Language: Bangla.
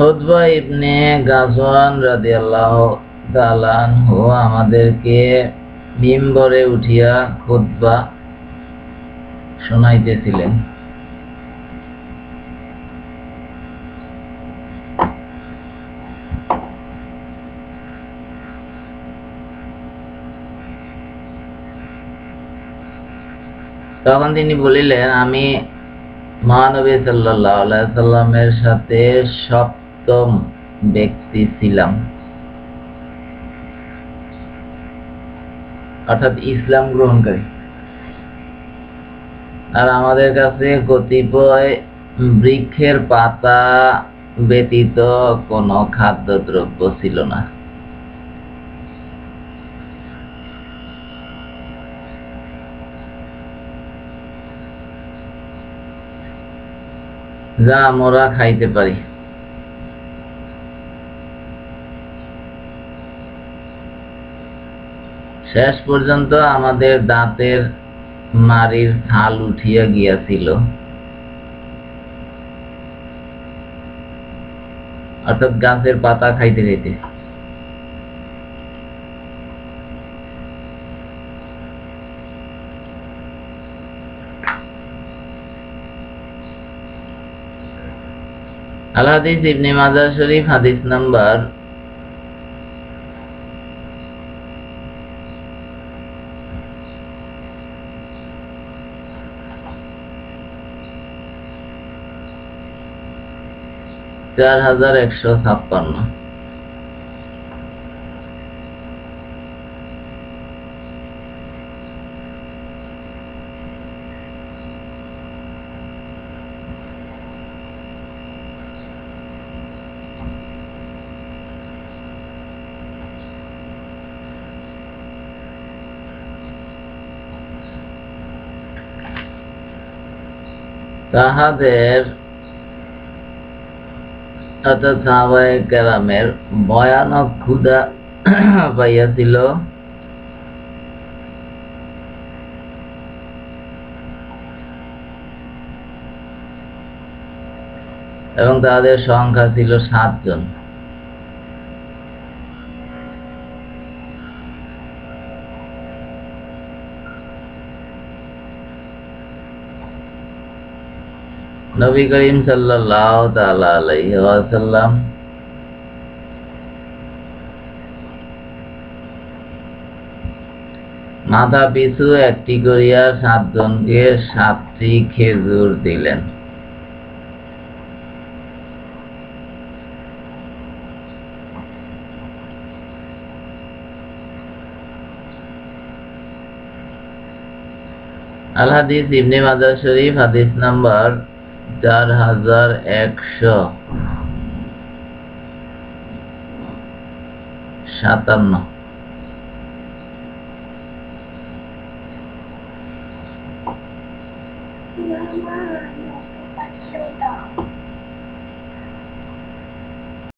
হুদবা ইবনে গাজওয়ান রাদিয়াল্লাহু তাআলা আনহু আমাদেরকে মিম্বরে উঠিয়া খুতবা শোনাইতেছিলেন। তখন তিনি বলিলেন, আমি মহানবী আলাইহি সাল্লামের সাথে সপ্তম ব্যক্তি ছিলাম। অর্থাৎ ইসলাম গ্রহণকারী। আর আমাদের কাছে কতিপয় বৃক্ষের পাতা ব্যতীত কোনো খাদ্যদ্রব্য ছিল না। যা আমরা খাইতে পারি। শেষ পর্যন্ত আমাদের দাঁতের মারির ছাল উঠিয়া গিয়াছিল। অর্থাৎ গাছের পাতা খাইতে খাইতে। আল হাদিস ইবনে মাজার শরীফ হাদিস নাম্বার চার হাজার একশো ছাপ্পান্ন। তাহাদের অর্থাৎ সাহাবায়ে কেরামের ভয়ানক ক্ষুধা পাইয়াছিল। এবং তাদের সংখ্যা ছিল সাতজন। নবী করিম তাআলা মাথা পিছু একটি করিয়া সাতজনকে সাতটি খেজুর দিলেন। আল হাদিস ইবনে মাজার শরীফ হাদিস নাম্বার চার হাজার একশো সাতান্ন।